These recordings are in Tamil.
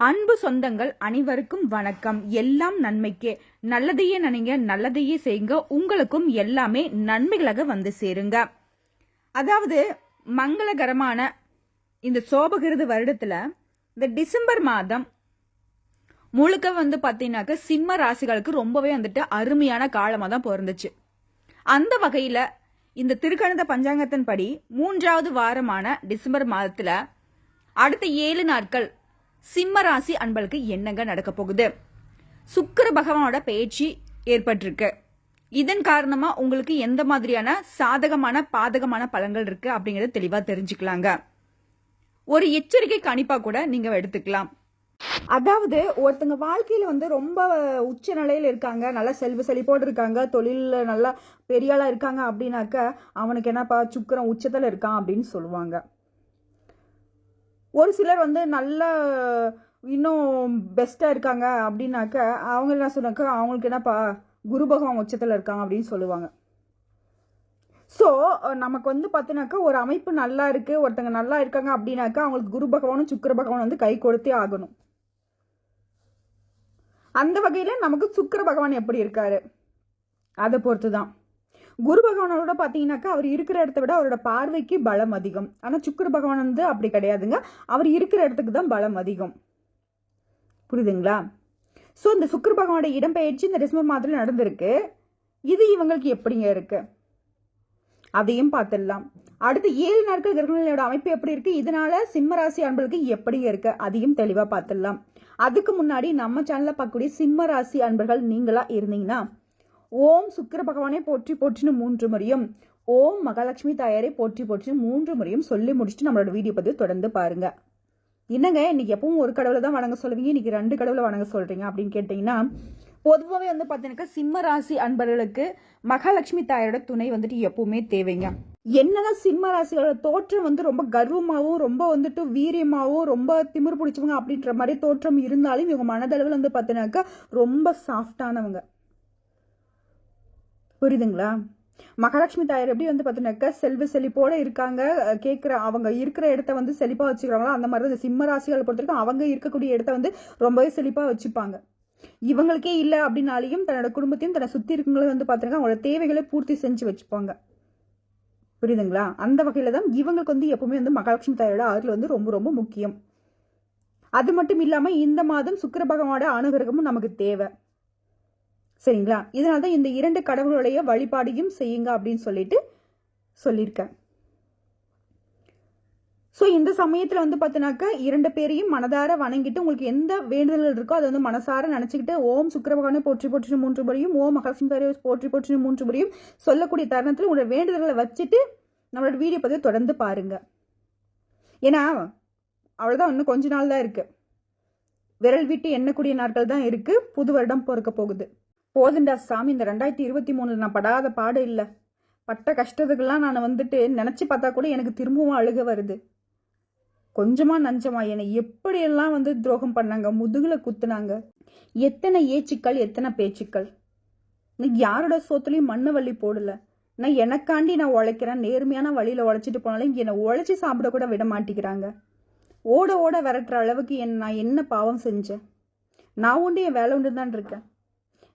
அன்பு சொந்தங்கள் அனைவருக்கும் வணக்கம். எல்லாம் நன்மைக்கே. நல்லதையே நினைங்க நல்லதையே செய்யுங்க. உங்களுக்கும் எல்லாமே நன்மைகளாக வந்து சேருங்க. அதாவது மங்களகரமான இந்த சோபகிருது வருடத்துல இந்த டிசம்பர் மாதம் முழுக்க வந்து பார்த்தீங்கன்னாக்க சிம்ம ராசிகளுக்கு ரொம்பவே வந்துட்டு அருமையான காலமாக தான் பிறந்துச்சு. அந்த வகையில் இந்த திருக்கணித பஞ்சாங்கத்தின் படி மூன்றாவது வாரமான டிசம்பர் மாதத்தில் அடுத்த ஏழு நாட்கள் சிம்ம ராசி அன்பளுக்கு என்னங்க நடக்க போகுது? சுக்கிர பகவானோட பேச்சு ஏற்பட்டிருக்கு. இதன் காரணமா உங்களுக்கு எந்த மாதிரியான சாதகமான பாதகமான பலன்கள் இருக்கு அப்படிங்கறத தெளிவா தெரிஞ்சுக்கலாங்க. ஒரு எச்சரிக்கை கணிப்பா கூட நீங்க எடுத்துக்கலாம். அதாவது ஒருத்தங்க வாழ்க்கையில வந்து ரொம்ப உச்ச நிலையில இருக்காங்க நல்லா செல்வ செழிப்போடு இருக்காங்க தொழில நல்லா பெரியாளா இருக்காங்க அப்படின்னாக்க அவனுக்கு என்னப்பா சுக்கரம் உச்சத்துல இருக்கான் அப்படின்னு சொல்லுவாங்க. ஒரு சிலர் வந்து நல்ல இன்னும் பெஸ்ட்டாக இருக்காங்க அப்படின்னாக்க அவங்க என்ன சொன்னாக்க அவங்களுக்கு என்னப்பா குரு பகவான் உச்சத்தில் இருக்காங்க அப்படின்னு சொல்லுவாங்க. ஸோ நமக்கு வந்து பார்த்தினாக்கா ஒரு அமைப்பு நல்லா இருக்குது ஒருத்தங்க நல்லா இருக்காங்க அப்படின்னாக்கா அவங்களுக்கு குரு பகவானும் சுக்கர பகவான் வந்து கை கொடுத்தே ஆகணும். அந்த வகையில் நமக்கு சுக்கர பகவான் எப்படி இருக்காரு? அதை பொறுத்து தான் குரு பகவானோட பார்த்தீங்கன்னாக்கா அவர் இருக்கிற இடத்த விட அவரோட பார்வைக்கு பலம் அதிகம். ஆனால் சுக்கர பகவான் வந்து அப்படி கிடையாதுங்க. அவர் இருக்கிற இடத்துக்கு தான் பலம் அதிகம். புரியுதுங்களா? ஸோ இந்த சுக்கர பகவானோட இடம்பெயர்ச்சி இந்த டிசம்பர் மாதத்தில் நடந்திருக்கு. இது இவங்களுக்கு எப்படிங்க இருக்கு? அதையும் பார்த்துடலாம். அடுத்து ஏழு நாட்கள் கிரகங்களோட அமைப்பு எப்படி இருக்கு? இதனால சிம்மராசி அன்பர்களுக்கு எப்படிங்க இருக்கு? அதையும் தெளிவா பார்த்துடலாம். அதுக்கு முன்னாடி நம்ம சேனல்ல பார்க்கக்கூடிய சிம்ம ராசி அன்பர்கள் நீங்களா இருந்தீங்கன்னா ஓம் சுக்கிர பகவானை போற்றி போற்றின்னு மூன்று முறையும். ஓம் மகாலட்சுமி தாயாரை போற்றி போற்றி மூன்று முறையும் சொல்லி முடிச்சுட்டு நம்மளோட வீடியோ பதிவு தொடர்ந்து பாருங்க. என்னங்க இன்னைக்கு எப்பவும் ஒரு கடவுளை தான் வணங்க சொல்லுவீங்க இன்னைக்கு ரெண்டு கடவுளை வணங்க சொல்றீங்க அப்படின்னு கேட்டீங்கன்னா பொதுவாகவே வந்து பார்த்தீங்கன்னா சிம்ம ராசி அன்பர்களுக்கு மகாலட்சுமி தாயாரோட துணை வந்துட்டு எப்பவுமே தேவைங்க. என்னதான் சிம்ம ராசிகளோட தோற்றம் வந்து ரொம்ப கர்வமாகவும் ரொம்ப வந்துட்டு வீரியமாகவும் ரொம்ப திமிர் பிடிச்சவங்க அப்படின்ற மாதிரி தோற்றம் இருந்தாலும் இவங்க மனதளவில் வந்து பார்த்தீங்கன்னாக்கா ரொம்ப சாஃப்டானவங்க புரியுதுங்களா மகாலட்சுமி தாயார் எப்படி வந்து பார்த்தீங்கன்னாக்கா செல்வ செழிப்போட இருக்காங்க. கேட்குற அவங்க இருக்கிற இடத்த வந்து செழிப்பாக வச்சுக்கிறாங்களோ அந்த மாதிரி தான் சிம்ம ராசிகளை பொறுத்தவரைக்கும் அவங்க இருக்கக்கூடிய இடத்த வந்து ரொம்பவே செழிப்பாக வச்சுப்பாங்க. இவங்களுக்கே இல்லை அப்படின்னாலையும் தன்னோட குடும்பத்தையும் தன்னை சுற்றி இருக்கவங்களும் வந்து பார்த்துருக்காங்க அவங்களோட தேவைகளை பூர்த்தி செஞ்சு வச்சுப்பாங்க. புரியுதுங்களா அந்த வகையில் தான் இவங்களுக்கு வந்து எப்பவுமே வந்து மகாலட்சுமி தாயோட ஆறுல வந்து ரொம்ப ரொம்ப முக்கியம். அது மட்டும் இல்லாமல் இந்த மாதம் சுக்கர பகவானோட அனுகிரகமும் நமக்கு தேவை. சரிங்களா? இதனால தான் இந்த இரண்டு கடவுளுடைய வழிபாடையும் செய்யுங்க அப்படின்னு சொல்லிட்டு சொல்லியிருக்கேன். ஸோ இந்த சமயத்தில் வந்து பார்த்தீங்கன்னாக்கா இரண்டு பேரையும் மனதார வணங்கிட்டு உங்களுக்கு எந்த வேண்டுதல்கள் இருக்கோ அதை வந்து மனசார நினச்சிக்கிட்டு ஓம் சுக்கரபகவானே போற்றி போற்றி மூன்று முறையும் ஓம் மகாலட்சுமி போற்றி போற்றி மூன்று முறையும் சொல்லக்கூடிய தருணத்தில் உங்களோட வேண்டுதல்களை வச்சுட்டு நம்மளோட வீடியோ பதிவு தொடர்ந்து பாருங்க. ஏன்னா அவ்வளோதான் இன்னும் கொஞ்ச நாள் தான் இருக்குது விரல் விட்டு எண்ணக்கூடிய நாட்கள் தான் இருக்குது புது வருடம் பிறக்க போகுது. போதுண்டா சாமி இந்த ரெண்டாயிரத்தி இருபத்தி மூணில் நான் படாத பாடு இல்லை. பட்ட கஷ்டத்துக்கெல்லாம் நான் வந்துட்டு நினச்சி பார்த்தா கூட எனக்கு திரும்பவும் அழுக வருது. கொஞ்சமாக நஞ்சமா என்னை எப்படியெல்லாம் வந்து துரோகம் பண்ணாங்க முதுகில் குத்துனாங்க எத்தனை ஏச்சுக்கள் எத்தனை பேச்சுக்கள். இன்னைக்கு யாரோட சோத்துலையும் மண்ணை வள்ளி போடல. நான் எனக்காண்டி நான் உழைக்கிறேன் நேர்மையான வழியில் உழைச்சிட்டு போனாலும் என்னை உழைச்சி சாப்பிட கூட விட மாட்டேங்கிறாங்க. ஓட ஓட விரட்டுற அளவுக்கு என் நான் என்ன பாவம் செஞ்சேன்? நான் உண்டு என் வேலை உண்டு தான் இருக்கேன்.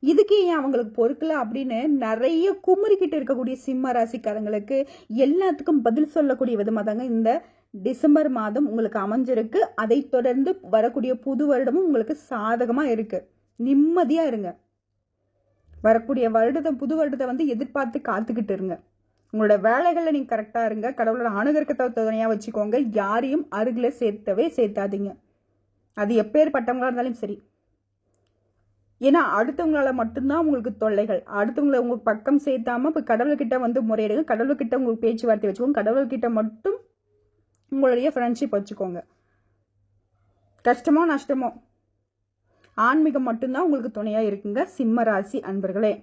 இதுக்கு ஏன் அவங்களுக்கு பொறுக்கல அப்படின்னு நிறைய குமுறிக்கிட்டு இருக்கக்கூடிய சிம்ம ராசிக்காரங்களுக்கு எல்லாத்துக்கும் பதில் சொல்லக்கூடிய விதமாக தாங்க இந்த டிசம்பர் மாதம் உங்களுக்கு அமைஞ்சிருக்கு. அதை தொடர்ந்து வரக்கூடிய புது வருடமும் உங்களுக்கு சாதகமா இருக்கு. நிம்மதியா இருங்க. வரக்கூடிய வருடத்தை புது வருடத்தை வந்து எதிர்பார்த்து காத்துக்கிட்டு இருங்க. உங்களோட வேலைகளில் நீங்கள் கரெக்டாக இருங்க. கடவுளோட அணுகற்கத்தை துணையாக வச்சுக்கோங்க. யாரையும் அருகில் சேர்த்தவே சேர்த்தாதீங்க. அது எப்பேற்பட்டவங்களாக இருந்தாலும் சரி. ஏன்னா அடுத்தவங்களால மட்டும்தான் உங்களுக்கு தொல்லைகள். அடுத்தவங்களை உங்களுக்கு பக்கம் சேர்த்தாம இப்போ கடவுள்கிட்ட வந்து முறையிடுங்க. கடவுள்கிட்ட உங்களுக்கு பேச்சுவார்த்தை வச்சுக்கோங்க. கடவுள்கிட்ட மட்டும் உங்களுடைய ஃப்ரெண்ட்ஷிப் வச்சுக்கோங்க. கஷ்டமோ நஷ்டமோ. ஆன்மீகம் மட்டும்தான் உங்களுக்கு துணையாக இருக்குங்க சிம்ம ராசி அன்பர்களே.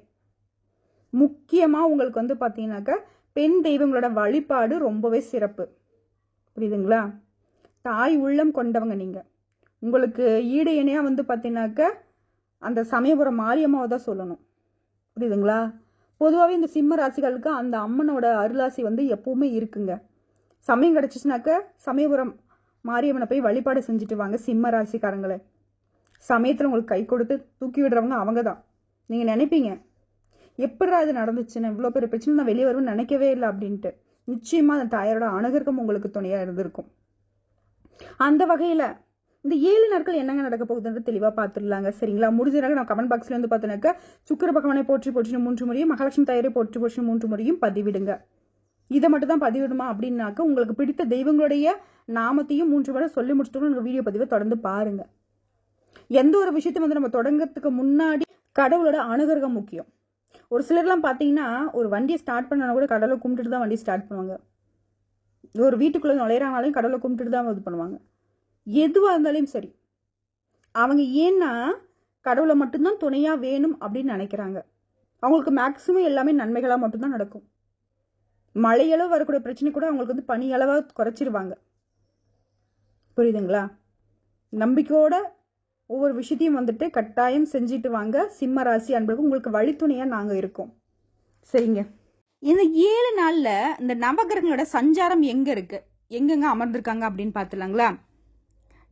முக்கியமாக உங்களுக்கு வந்து பார்த்தீங்கன்னாக்கா பெண் தெய்வங்களோட வழிபாடு ரொம்பவே சிறப்பு. புரியுதுங்களா? தாய் உள்ளம் கொண்டவங்க நீங்கள் உங்களுக்கு ஈடு இணையாக வந்து பார்த்தீங்கன்னாக்கா அந்த சமயபுரம் மாரியம்மாவை தான் சொல்லணும். புரியுதுங்களா? பொதுவாகவே இந்த சிம்ம ராசிகளுக்கு அந்த அம்மனோட அருளாசி வந்து எப்பவுமே இருக்குங்க. சமயம் கிடச்சிச்சுனாக்க சமயபுரம் மாரியம்மனை போய் வழிபாடு செஞ்சுட்டு வாங்க சிம்ம ராசிக்காரங்களே. சமயத்தில் உங்களுக்கு கை கொடுத்து தூக்கி விடுறவங்க அவங்க தான். நீங்கள் நினைப்பீங்க எப்படா இது நடந்துச்சுன்னு? இவ்வளோ பெரிய பிரச்சனை நான் வெளியே வருவேன் நினைக்கவே இல்லை அப்படின்ட்டு. நிச்சயமாக அந்த தாயாரோட அணுகர்க்கம் உங்களுக்கு துணையாக இருந்திருக்கும். அந்த வகையில் இந்த ஏழு நாட்கள் என்னங்க நடக்க போகுதுன்றது தெளிவாக பார்த்துடலாங்க சரிங்களா? முடிஞ்ச நான் கமெண்ட் பாக்ஸில் வந்து பார்த்தோன்னாக்கா சுக்கர பகவானை போற்றி போற்றி மூன்று முறையும் மகாலட்சுமி தாயாரை போற்றி போற்றி மூன்று முறையும் பதிவிடுங்க. இதை மட்டும் தான் பதிவிடுமா அப்படின்னாக்க உங்களுக்கு பிடித்த தெய்வங்களுடைய நாமத்தையும் மூன்று முறை சொல்லி முடிச்சிட்டோம் உங்கள் வீடியோ பதிவை தொடர்ந்து பாருங்க. எந்த ஒரு விஷயத்தையும் வந்து நம்ம தொடங்கிறதுக்கு முன்னாடி கடவுளோட அனுகிரகம் முக்கியம். ஒரு சிலர்லாம் பார்த்தீங்கன்னா ஒரு வண்டியை ஸ்டார்ட் பண்ணனா கூட கடவுளை கும்பிட்டுட்டு தான் வண்டி ஸ்டார்ட் பண்ணுவாங்க. ஒரு வீட்டுக்குள்ளே நுழையிறாங்கனாலையும் கடவுளை கும்பிட்டுட்டு தான் இது பண்ணுவாங்க. எதுவாக இருந்தாலும் சரி. அவங்க ஏன்னா கடவுளை மட்டும்தான் துணையாக வேணும் அப்படின்னு நினைக்கிறாங்க. அவங்களுக்கு மேக்ஸிமம் எல்லாமே நன்மைகளாக மட்டும்தான் நடக்கும். மழையளவு வரக்கூடிய பிரச்சனை கூட அவங்களுக்கு வந்து பனி அளவாக குறைச்சிருவாங்க. புரியுதுங்களா? நம்பிக்கையோட ஒவ்வொரு விஷயத்தையும் வந்துட்டு கட்டாயம் செஞ்சுட்டு வாங்க. சிம்ம ராசி அன்பர்களுக்கு உங்களுக்கு வழித்துணையாக நாங்கள் இருக்கோம். சரிங்க. இந்த ஏழு நாளில் இந்த நவகிரகங்களோட சஞ்சாரம் எங்கே இருக்குது எங்கெங்க அமர்ந்திருக்காங்க அப்படின்னு பார்த்துலாங்களா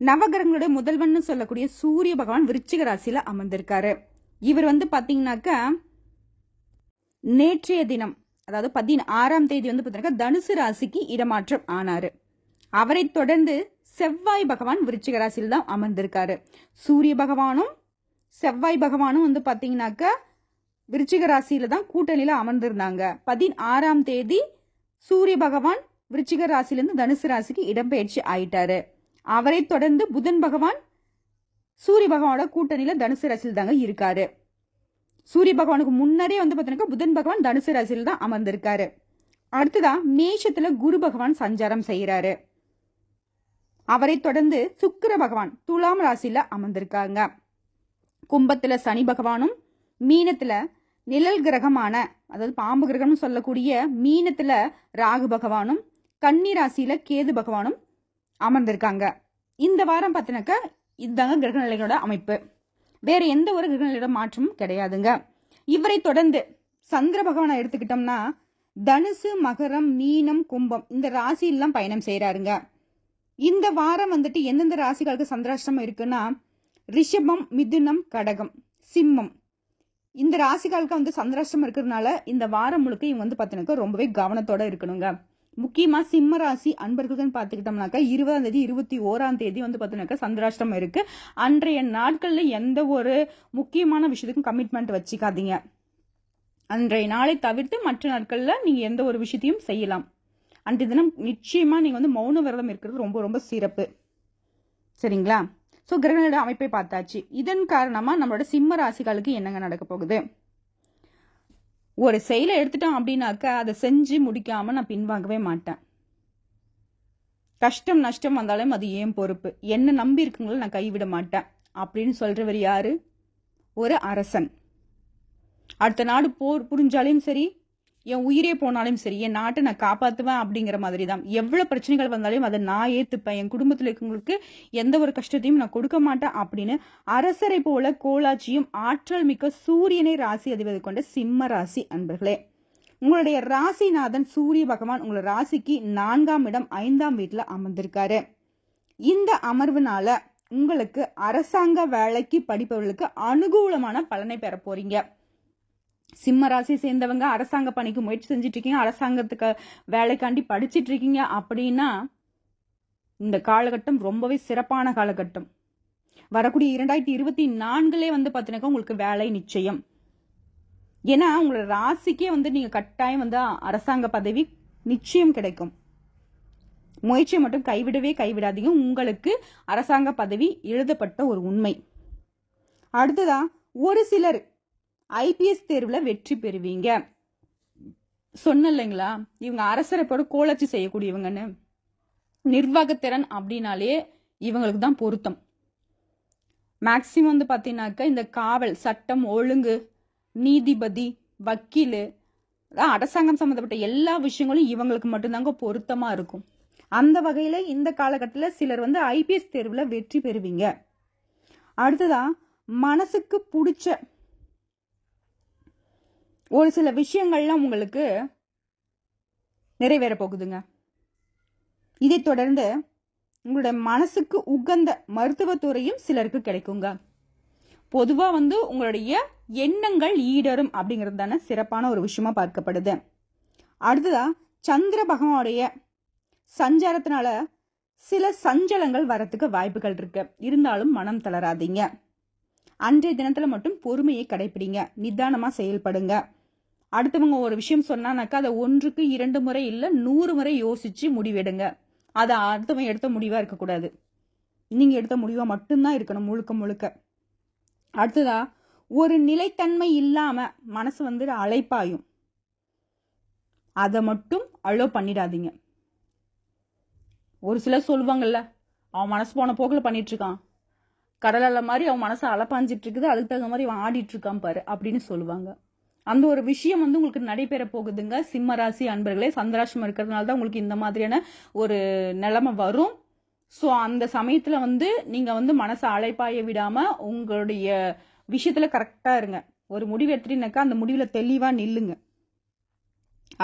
நவகிரகங்களுடைய முதல்வன் சொல்லக்கூடிய சூரிய பகவான் விருச்சிக ராசியில அமர்ந்திருக்காரு. இவர் வந்து பாத்தீங்கன்னாக்க நேற்றைய தினம் அதாவது பதினாறாம் தேதி வந்து பார்த்தீங்கன்னா தனுசு ராசிக்கு இடமாற்றம் ஆனாரு. அவரை தொடர்ந்து செவ்வாய் பகவான் விருச்சிக ராசியில் தான் அமர்ந்திருக்காரு. சூரிய பகவானும் செவ்வாய் பகவானும் வந்து பாத்தீங்கன்னாக்க விருச்சிக ராசியில தான் கூட்டணியில அமர்ந்திருந்தாங்க. பதினாறாம் தேதி சூரிய பகவான் விருச்சிக ராசியிலிருந்து தனுசு ராசிக்கு இடம்பெயர்ச்சி ஆயிட்டாரு. அவரை தொடர்ந்து புதன் பகவான் சூரிய பகவானோட கூட்டணியில தனுசு ராசியில் தாங்க இருக்காரு. சூரிய பகவானுக்கு முன்னரே வந்து பார்த்தீங்கன்னா புதன் பகவான் தனுசு ராசியில் தான் அமர்ந்திருக்காரு. அடுத்ததா மேஷத்துல குரு பகவான் சஞ்சாரம் செய்கிறாரு அவரை தொடர்ந்து சுக்கிர பகவான் துலாம் ராசியில அமர்ந்திருக்காங்க. கும்பத்துல சனி பகவானும் மீனத்துல நிழல் கிரகமான அதாவது பாம்பு கிரகம்னு சொல்லக்கூடிய மீனத்துல ராகு பகவானும் கன்னி ராசியில கேது பகவானும் அமர்ந்திருக்காங்க. இந்த வாரம் பார்த்தினாக்க இதுதாங்க கிரகநிலைகளோட அமைப்பு. வேற எந்த ஒரு கிரகநிலையோட மாற்றமும் கிடையாதுங்க. இவரை தொடர்ந்து சந்திர பகவானை எடுத்துக்கிட்டோம்னா தனுசு மகரம் மீனம் கும்பம் இந்த ராசியெல்லாம் பயணம் செய்கிறாருங்க இந்த வாரம் வந்துட்டு எந்தெந்த ராசிகளுக்கு சந்திராஷ்டிரமம் இருக்குன்னா ரிஷபம் மிதுனம் கடகம் சிம்மம். இந்த ராசிகளுக்கு வந்து சந்திராஷ்டிரமம் இருக்கிறதுனால இந்த வாரம் முழுக்க இவங்க வந்து பார்த்தீங்கன்னா ரொம்பவே கவனத்தோட இருக்கணுங்க. முக்கியமா சிம்ம ராசி பார்த்துக்கிட்டோம்னாக்கா இருபதாம் தேதி இருபத்தி ஓராம் தேதி வந்து பார்த்தோன்னாக்கா சந்திராஷ்டிரமம் இருக்கு. அன்றைய நாட்கள்ல எந்த ஒரு முக்கியமான விஷயத்துக்கும் கமிட்மெண்ட் வச்சுக்காதீங்க. அன்றைய நாளை தவிர்த்து மற்ற நாட்கள்ல நீங்க எந்த ஒரு விஷயத்தையும் செய்யலாம். அன்றைய தினம் நிச்சயமா நீங்க வந்து மௌன விரதம் இருக்கிறது ரொம்ப ரொம்ப சிறப்பு. சரிங்களா? ஸோ கிரகங்களோட அமைப்பை பார்த்தாச்சு. இதன் காரணமா நம்மளோட சிம்ம ராசிகளுக்கு என்னங்க நடக்க போகுது? ஒரு செயலை எடுத்துட்டோம் அப்படின்னாக்கா அதை செஞ்சு முடிக்காம நான் பின்வாங்கவே மாட்டேன். கஷ்டம் நஷ்டம் வந்தாலும் அது ஏன் பொறுப்பு? என்ன நம்பி இருக்குங்களோ நான் கைவிட மாட்டேன். அப்படின்னு சொல்றவர் யாரு? ஒரு அரசன். அடுத்த நாடு போர் புரிஞ்சாலையும் சரி என் உயிரே போனாலும் சரி என் நாட்டை நான் காப்பாற்றுவேன் அப்படிங்கிற மாதிரி தான் எவ்வளோ பிரச்சனைகள் வந்தாலும் அதை நான் ஏற்றுப்பேன் என் குடும்பத்தில் இருக்கவங்களுக்கு எந்த ஒரு கஷ்டத்தையும் நான் கொடுக்க மாட்டேன் அப்படின்னு அரசரை போல கோலாச்சியும் ஆற்றல் மிக்க சூரியனை ராசி அதிபதி கொண்ட சிம்ம ராசி அன்பர்களே உங்களுடைய ராசிநாதன் சூரிய பகவான் உங்களை ராசிக்கு நான்காம் இடம் ஐந்தாம் வீட்டில் அமர்ந்திருக்காரு. இந்த அமர்வுனால உங்களுக்கு அரசாங்க வேலைக்கு படிப்பவர்களுக்கு அனுகூலமான பலனை பெற போறீங்க. சிம்ம ராசி சேர்ந்தவங்க அரசாங்க பணிக்கு முயற்சி செஞ்சுட்டு இருக்கீங்க அரசாங்கத்துக்கு வேலைக்காண்டி படிச்சுட்டு இருக்கீங்க அப்படின்னா இந்த காலகட்டம் ரொம்பவே சிறப்பான காலகட்டம். வரக்கூடிய இரண்டாயிரத்தி இருபத்தி நான்குலே வந்து பார்த்தீங்கன்னா உங்களுக்கு வேலை நிச்சயம். ஏன்னா உங்களோட ராசிக்கே வந்து நீங்க கட்டாயம் வந்து அரசாங்க பதவி நிச்சயம் கிடைக்கும். முயற்சியை மட்டும் கைவிடவே கைவிடாதீங்க. உங்களுக்கு அரசாங்க பதவி எழுதப்பட்ட ஒரு உண்மை. அடுத்ததா ஒரு சிலர் ஐபிஎஸ் தேர்வில் வெற்றி பெறுவீங்க. சொன்ன இல்லைங்களா இவங்க அரசரை கோலச்சி செய்யக்கூடியவங்கன்னு. நிர்வாகத்திறன் அப்படின்னாலே இவங்களுக்கு தான் பொருத்தம். மேக்சிமம் வந்து பார்த்தீங்கன்னாக்கா இந்த காவல் சட்டம் ஒழுங்கு நீதிபதி வக்கீல் அரசாங்கம் சம்மந்தப்பட்ட எல்லா விஷயங்களும் இவங்களுக்கு மட்டும்தாங்க பொருத்தமாக இருக்கும். அந்த வகையில் இந்த காலகட்டத்தில் சிலர் வந்து ஐபிஎஸ் தேர்வில் வெற்றி பெறுவீங்க. அடுத்ததா மனசுக்கு பிடிச்ச ஒரு சில விஷயங்கள்லாம் உங்களுக்கு நிறைவேற போகுதுங்க. இதை தொடர்ந்து உங்களுடைய மனசுக்கு உகந்த மருத்துவத்துறையும் சிலருக்கு கிடைக்குங்க. பொதுவாக வந்து உங்களுடைய எண்ணங்கள் ஈடரும் அப்படிங்கிறது தானே சிறப்பான ஒரு விஷயமா பார்க்கப்படுது. அடுத்ததா சந்திர பகவானுடைய சஞ்சாரத்தினால சில சஞ்சலங்கள் வரத்துக்கு வாய்ப்புகள் இருக்கு. இருந்தாலும் மனம் தளராதீங்க. அன்றைய தினத்துல மட்டும் பொறுமையை கடைபிடிங்க நிதானமா செயல்படுங்க. அடுத்தவங்க ஒரு விஷயம் சொன்னானாக்கா அதை ஒன்றுக்கு இரண்டு முறை இல்ல நூறு முறை யோசிச்சு முடிவெடுங்க. அதை அடுத்தவன் எடுத்த முடிவா இருக்கக்கூடாது. நீங்க எடுத்த முடிவா மட்டும்தான் இருக்கணும் முழுக்க முழுக்க. அடுத்ததா ஒரு நிலைத்தன்மை இல்லாம மனசு வந்து அழைப்பாயும். அதை மட்டும் அலோ பண்ணிடாதீங்க. ஒரு சிலர் சொல்லுவாங்கல்ல அவன் மனசு போன போக்கில் பண்ணிட்டு இருக்கான் கடல் மாதிரி அவன் மனசை அலப்பாஞ்சிட்டு இருக்குது அதுக்கு தகுந்த மாதிரி அவன் ஆடிட்டு இருக்கான் பாரு அப்படின்னு சொல்லுவாங்க. அந்த ஒரு விஷயம் வந்து உங்களுக்கு நடைபெற போகுதுங்க. சிம்ம ராசி அன்பர்களே சந்திராசம் இருக்கிறதுனால தான் உங்களுக்கு இந்த மாதிரியான ஒரு நிலைமை வரும். ஸோ அந்த சமயத்தில் வந்து நீங்கள் வந்து மனசை அழைப்பாய விடாமல் உங்களுடைய விஷயத்தில் கரெக்டாக இருங்க. ஒரு முடிவு எடுத்துட்டீங்கன்னாக்கா அந்த முடிவில் தெளிவாக நில்லுங்க.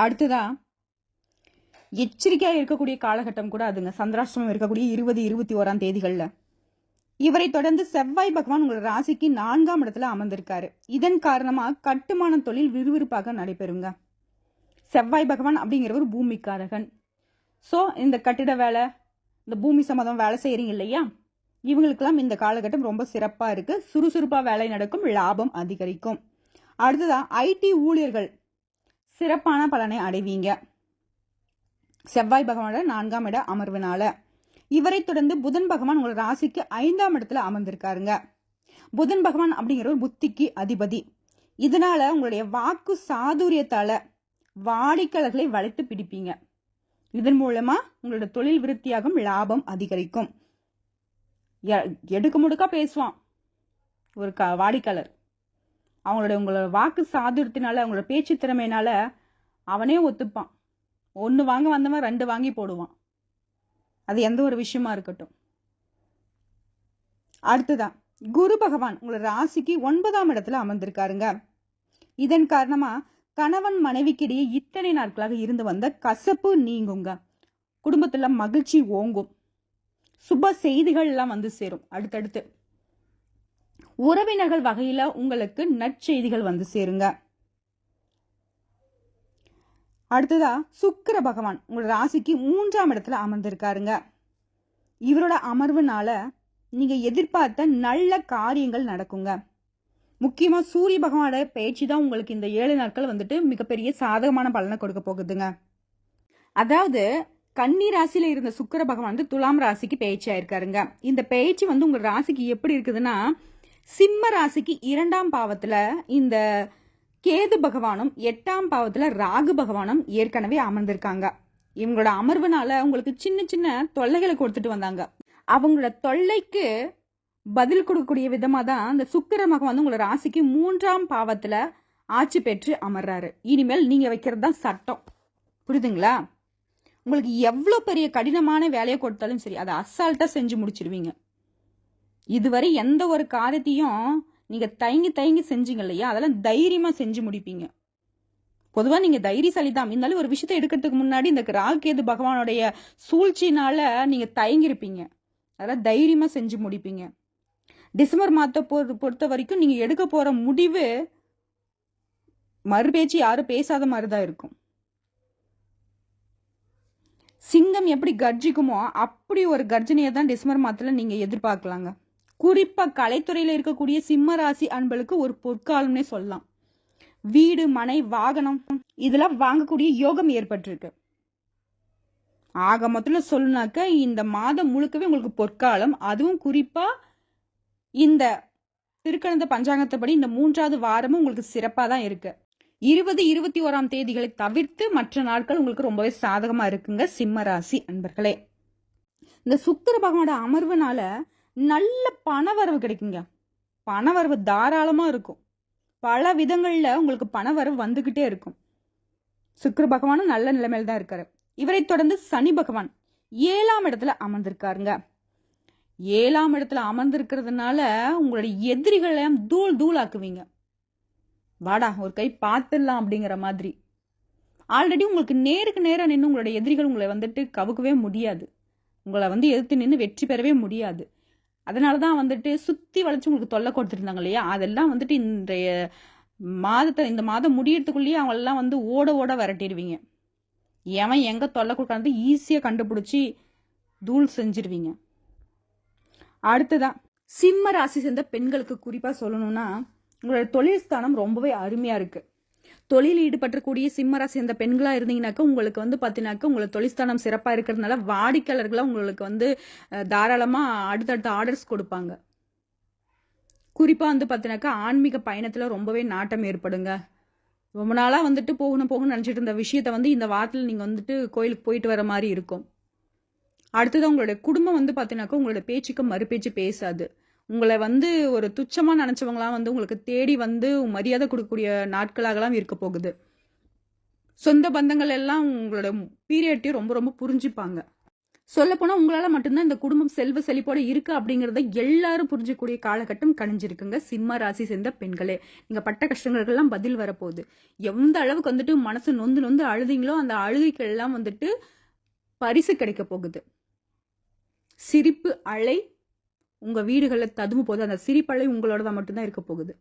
அடுத்ததா எச்சரிக்கையாக இருக்கக்கூடிய காலகட்டம் கூட அதுங்க. சந்திராஷ்டமம் இருக்கக்கூடிய இருபது இருபத்தி ஓராம் தேதிகளில். இவரை தொடர்ந்து செவ்வாய் பகவான் உங்களோட ராசிக்கு நான்காம் இடத்துல அமர்ந்திருக்காரு. இதன் காரணமா கட்டுமான தொழில் விறுவிறுப்பாக நடைபெறுங்க. செவ்வாய் பகவான் அப்படிங்கிற ஒரு பூமிக்காரகன். ஸோ இந்த கட்டிட வேலை இந்த பூமி சம்மதம் வேலை செய்கிறீங்க இல்லையா? இவங்களுக்கெல்லாம் இந்த காலகட்டம் ரொம்ப சிறப்பாக இருக்கு. சுறுசுறுப்பாக வேலை நடக்கும் லாபம் அதிகரிக்கும். அடுத்ததாக ஐடி ஊழியர்கள் சிறப்பான பலனை அடைவீங்க. செவ்வாய் பகவானோட நான்காம் இட அமர்வினால. இவரை தொடர்ந்து புதன் பகவான் உங்களோட ராசிக்கு ஐந்தாம் இடத்துல அமர்ந்திருக்காருங்க. புதன் பகவான் அப்படிங்கிற ஒரு புத்திக்கு அதிபதி. இதனால உங்களுடைய வாக்கு சாதுரியத்தால வாடிக்கையாளர்களை வளைத்து பிடிப்பீங்க. இதன் மூலமா உங்களோட தொழில் விருத்தியாகும் லாபம் அதிகரிக்கும். எடுக்க முடுக்கா பேசுவான். ஒரு க வாடிக்கையாளர். அவங்களோட உங்களோட வாக்கு சாதுரியத்தினால அவங்களோட பேச்சு திறமையினால அவனே ஒத்துப்பான். ஒன்று வாங்க வந்தவன் ரெண்டு வாங்கி போடுவான். அது எந்த ஒரு விஷயமா இருக்கட்டும். அடுத்ததான் குரு பகவான் உங்களோட ராசிக்கு ஒன்பதாம் இடத்துல அமர்ந்திருக்காருங்க. இதன் காரணமா கணவன் மனைவிக்கிடையே இத்தனை நாட்களாக இருந்து வந்த கசப்பு நீங்குங்க. குடும்பத்துல மகிழ்ச்சி ஓங்கும். சுப செய்திகள் எல்லாம் வந்து சேரும் அடுத்தடுத்து. உறவினர்கள் வகையில உங்களுக்கு நற்செய்திகள் வந்து சேருங்க. அடுத்ததா சுக்கர பகவான். உங்களோட ராசிக்கு மூன்றாம் இடத்துல அமர்ந்திருக்காருங்க. இவரோட அமர்வுனால நீங்க எதிர்பார்த்த நல்ல காரியங்கள் நடக்குங்க. முக்கியமா சூரிய பகவானோட பேச்சு தான் உங்களுக்கு இந்த ஏழு நாட்கள் வந்துட்டு மிகப்பெரிய சாதகமான பலனை கொடுக்க போகுதுங்க. அதாவது கன்னி ராசியில இருந்த சுக்கிர பகவான் வந்து துலாம் ராசிக்கு பயிற்சி ஆயிருக்காருங்க. இந்த பேச்சு வந்து உங்க ராசிக்கு எப்படி இருக்குதுன்னா சிம்ம ராசிக்கு இரண்டாம் பாவத்துல இந்த கேது பகவானும் எட்டாம் பாவத்துல ராகு பகவானும் ஏற்கனவே அமர்ந்திருக்காங்க. இவங்களோட அமர்வுனால உங்களுக்கு சின்ன சின்ன தொல்லைகளை கொடுத்துட்டு வந்தாங்க. அவங்களோட தொல்லைக்கு பதில் கொடுக்கக்கூடிய விதமா தான் இந்த சுக்கிர மகன் வந்து உங்களோட ராசிக்கு மூன்றாம் பாவத்துல ஆட்சி பெற்று அமர்றாரு. இனிமேல் நீங்க வைக்கிறது தான் சட்டம். புரியுதுங்களா? உங்களுக்கு எவ்வளோ பெரிய கடினமான வேலையை கொடுத்தாலும் சரி அதை அசால்ட்டா செஞ்சு முடிச்சிருவீங்க. இதுவரை எந்த ஒரு காரியத்தையும் நீங்க தயங்கி தயங்கி செஞ்சீங்க இல்லையா? அதெல்லாம் தைரியமா செஞ்சு முடிப்பீங்க. பொதுவா நீங்க தைரியசாலி தான் இருந்தாலும் ஒரு விஷயத்தை எடுக்கிறதுக்கு முன்னாடி இந்த ராகேது பகவானுடைய சூழ்ச்சினால நீங்க தயங்கிருப்பீங்க அதெல்லாம் தைரியமா செஞ்சு முடிப்பீங்க. டிசம்பர் மாதத்தை பொறு- பொறுத்த வரைக்கும் நீங்க எடுக்க போற முடிவு மறுபேச்சு யாரும் பேசாத மாதிரி தான் இருக்கும். சிங்கம் எப்படி கர்ஜிக்குமோ அப்படி ஒரு கர்ஜனையை தான் டிசம்பர் மாதத்தில் நீங்கள் எதிர்பார்க்கலாங்க. குறிப்பா கலைத்துறையில இருக்கக்கூடிய சிம்ம ராசி அன்பளுக்கு ஒரு பொற்காலம்னே சொல்லலாம். வீடு மனை வாகனம் இதெல்லாம் வாங்கக்கூடிய யோகம் ஏற்பட்டிருக்கு. ஆக மொத்தத்தில் சொல்லுனாக்க இந்த மாதம் முழுக்கவே உங்களுக்கு பொற்காலம். அதுவும் குறிப்பா இந்த திருக்கணந்த பஞ்சாங்கத்தபடி இந்த மூன்றாவது வாரமும் உங்களுக்கு சிறப்பாக தான் இருக்கு. இருபது இருபத்தி ஓராம் தேதிகளை தவிர்த்து மற்ற நாட்கள் உங்களுக்கு ரொம்பவே சாதகமா இருக்குங்க சிம்ம ராசி அன்பர்களே. இந்த சுக்கர பகவானோட அமர்வுனால நல்ல பணவரவு கிடைக்குங்க. பணவரவு தாராளமாக இருக்கும். பல விதங்களில் உங்களுக்கு பணவரவு வந்துக்கிட்டே இருக்கும். சுக்கிர பகவானும் நல்ல நிலைமையில தான் இருக்காரு. இவரை தொடர்ந்து சனி பகவான் ஏழாம் இடத்துல அமர்ந்திருக்காருங்க. ஏழாம் இடத்துல அமர்ந்திருக்கிறதுனால உங்களுடைய எதிரிகளை தூள் தூள் ஆக்குவீங்க வாடா ஒரு கை பார்த்துடலாம் அப்படிங்கிற மாதிரி. ஆல்ரெடி உங்களுக்கு நேருக்கு நேராக நின்று உங்களுடைய எதிரிகள் உங்களை வந்துட்டு கவுக்கவே முடியாது. உங்களை வந்து எதிர்த்து நின்று வெற்றி பெறவே முடியாது. அதனால தான் வந்துட்டு சுற்றி வளைச்சு உங்களுக்கு தொல்லை கொடுத்துருந்தாங்க இல்லையா? அதெல்லாம் வந்துட்டு இன்றைய மாதத்தை இந்த மாதம் முடியறதுக்குள்ளேயே அவங்களெல்லாம் வந்து ஓட ஓட விரட்டிடுவீங்க. எவன் எங்கே தொல்லை கொடுக்காது ஈஸியாக கண்டுபிடிச்சி தூள் செஞ்சிருவீங்க. அடுத்ததான் சிம்ம ராசி சேர்ந்த பெண்களுக்கு குறிப்பாக சொல்லணும்னா உங்களோட தொழில் ஸ்தானம் ரொம்பவே அருமையாக இருக்குது தொழில் ஈடுபட்டக்கூடிய சிம்மரா சேர்ந்த பெண்களாக இருந்தீங்கன்னாக்கா உங்களுக்கு வந்து பார்த்தீங்கன்னாக்கா உங்களுக்கு தொழில்ஸ்தானம் சிறப்பாக இருக்கிறதுனால வாடிக்கையாளர்களாக உங்களுக்கு வந்து தாராளமாக அடுத்தடுத்த ஆர்டர்ஸ் கொடுப்பாங்க. குறிப்பாக வந்து பார்த்தீங்கன்னாக்கா ஆன்மீக பயணத்தில் ரொம்பவே நாட்டம் ஏற்படுங்க. ரொம்ப நாளாக வந்துட்டு போகணும் போகணும்னு நினச்சிட்டு இருந்த விஷயத்த வந்து இந்த வாரத்தில் நீங்கள் வந்துட்டு கோயிலுக்கு போயிட்டு வர மாதிரி இருக்கும். அடுத்தது உங்களுடைய குடும்பம் வந்து பார்த்தீங்கன்னாக்கா உங்களோட பேச்சுக்கு மறுபேச்சு பேசாது. உங்களை வந்து ஒரு துச்சமாக நினச்சவங்களாம் வந்து உங்களுக்கு தேடி வந்து மரியாதை கொடுக்கக்கூடிய நாட்களாகலாம் இருக்க போகுது. சொந்த பந்தங்கள் எல்லாம் உங்களோட பீரியட்டையும் ரொம்ப ரொம்ப புரிஞ்சுப்பாங்க. சொல்லப்போனால் உங்களால் மட்டும்தான் இந்த குடும்பம் செல்வ செழிப்போடு இருக்கு அப்படிங்கிறத எல்லாரும் புரிஞ்சக்கூடிய காலகட்டம் கணிஞ்சிருக்குங்க. சிம்ம ராசி சேர்ந்த பெண்களே நீங்கள் பட்ட கஷ்டங்களுக்கெல்லாம் பதில் வரப்போகுது. எந்த அளவுக்கு வந்துட்டு மனசு நொந்து நொந்து அழுதிங்களோ அந்த அழுகைக்கெல்லாம் வந்துட்டு பரிசு கிடைக்க போகுது. சிரிப்பு அலை உங்கள் வீடுகளில் ததும்பு போது அந்த சிரிப்பலை உங்களோட தான் மட்டும்தான் இருக்க போகுது.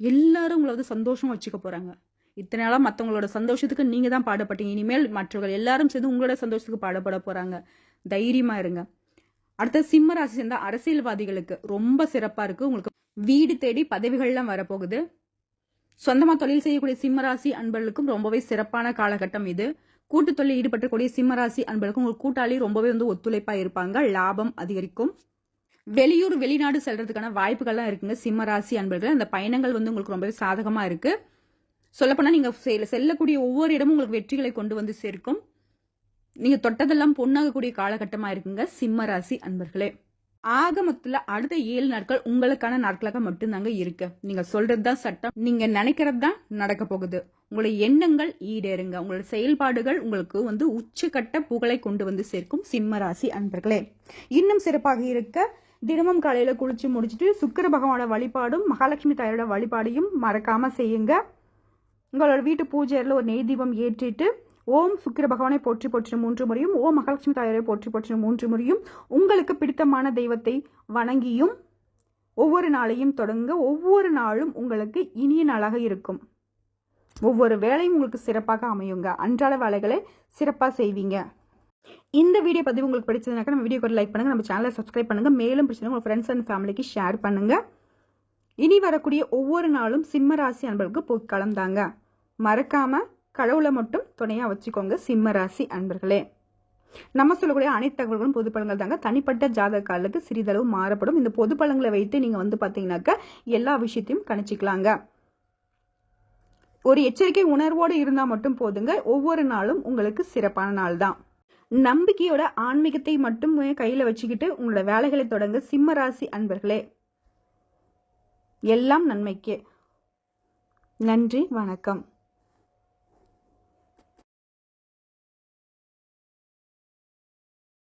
எல்லாரும் உங்களை வந்து சந்தோஷமா வச்சுக்க போகிறாங்க இத்தனை நாளாக மற்றவங்களோட சந்தோஷத்துக்கு நீங்கள் தான் பாடப்பட்டீங்க இனிமேல் மற்றவர்கள் எல்லாரும் சேர்ந்து உங்களோட சந்தோஷத்துக்கு பாடப்பட போகிறாங்க தைரியமாக இருங்க. அடுத்த சிம்ம ராசி சேர்ந்த அரசியல்வாதிகளுக்கு ரொம்ப சிறப்பாக இருக்குது உங்களுக்கு வீடு தேடி பதவிகள்லாம் வரப்போகுது. சொந்தமாக தொழில் செய்யக்கூடிய சிம்மராசி அன்பர்களுக்கும் ரொம்பவே சிறப்பான காலகட்டம் இது. கூட்டு தொழில் ஈடுபட்டக்கூடிய சிம்மராசி அன்பர்களுக்கும் உங்கள் கூட்டாளி ரொம்பவே வந்து ஒத்துழைப்பாக இருப்பாங்க. லாபம் அதிகரிக்கும். வெளியூர் வெளிநாடு செல்றதுக்கான வாய்ப்புகள்லாம் இருக்குங்க. சிம்ம ராசி அன்பர்கள் அந்த பயணங்கள் வந்து உங்களுக்கு ரொம்பவே சாதகமா இருக்கு. சொல்லப்போனா நீங்க செல்லக்கூடிய ஒவ்வொரு இடமும் உங்களுக்கு வெற்றிகளை கொண்டு வந்து சேர்க்கும். நீங்க தொட்டதெல்லாம் பொண்ணாகக்கூடிய காலகட்டமா இருக்குங்க சிம்ம ராசி அன்பர்களே. ஆகமத்துல அடுத்த ஏழு நாட்கள் உங்களுக்கான நாட்களாக மட்டும்தாங்க இருக்கு. நீங்க சொல்றது தான் சட்டம். நீங்க நினைக்கிறது தான் நடக்க போகுது. உங்களுடைய எண்ணங்கள் ஈடேறுங்க. உங்களோட செயல்பாடுகள் உங்களுக்கு வந்து உச்சக்கட்ட புகழை கொண்டு வந்து சேர்க்கும் சிம்ம ராசி அன்பர்களே. இன்னும் சிறப்பாக இருக்க தினமும் காலையில குளிச்சு முடிச்சுட்டு சுக்கர பகவானோட வழிபாடும் மகாலட்சுமி தாயோட வழிபாடையும் மறக்காம செய்யுங்க. உங்களோட வீட்டு பூஜையில் ஒரு நெய் தீபம் ஏற்றிட்டு ஓம் சுக்கிர பகவானை போற்றி போற்றின மூன்று முறையும் ஓம் மகாலட்சுமி தாயாரை போற்றி போற்றின மூன்று முறையும் உங்களுக்கு பிடித்தமான தெய்வத்தை வணங்கியும் ஒவ்வொரு நாளையும் தொடங்க ஒவ்வொரு நாளும் உங்களுக்கு இனிய நாளாக இருக்கும். ஒவ்வொரு வேலையும் உங்களுக்கு சிறப்பாக அமையுங்க. அன்றாட வேலைகளை சிறப்பாக செய்வீங்க. இந்த வீடியோ பதிவு உங்களுக்கு பிடிச்சதுனாக்கா நம்ம வீடியோ லைக் பண்ணுங்க நம்ம சேனலை சப்ஸ்கிரைப் பண்ணுங்க. மேலும் பிடிச்சது உங்கள் ஃப்ரெண்ட்ஸ் அண்ட் ஃபேமிலிக்கு ஷேர் பண்ணுங்க. இனி வரக்கூடிய ஒவ்வொரு நாளும் சிம்ம ராசி அன்பர்களுக்கு பொற்காலம் தாங்க மறக்காம கடவுளை மட்டும் துணையா வச்சுக்கோங்க சிம்ம ராசி அன்பர்களே. நம்ம சொல்லக்கூடிய அனைத்து தகவல்களும் பொது பழங்கள் தாங்க. தனிப்பட்ட ஜாதக காலுக்கு சிறிதளவு மாறப்படும் இந்த பொது பழங்களை வைத்து நீங்க வந்து பாத்தீங்கன்னாக்கா எல்லா விஷயத்தையும் கணிச்சிக்கலாங்க. ஒரு எச்சரிக்கை உணர்வோடு இருந்தா மட்டும் போதுங்க. ஒவ்வொரு நாளும் உங்களுக்கு சிறப்பான நாள் தான் நம்பிக்கையோட ஆன்மீகத்தை மட்டும் கையில வச்சுக்கிட்டு உங்களோட வேலைகளை தொடங்க சிம்ம ராசி அன்பர்களே. எல்லாம் நன்மைக்கே. நன்றி வணக்கம்.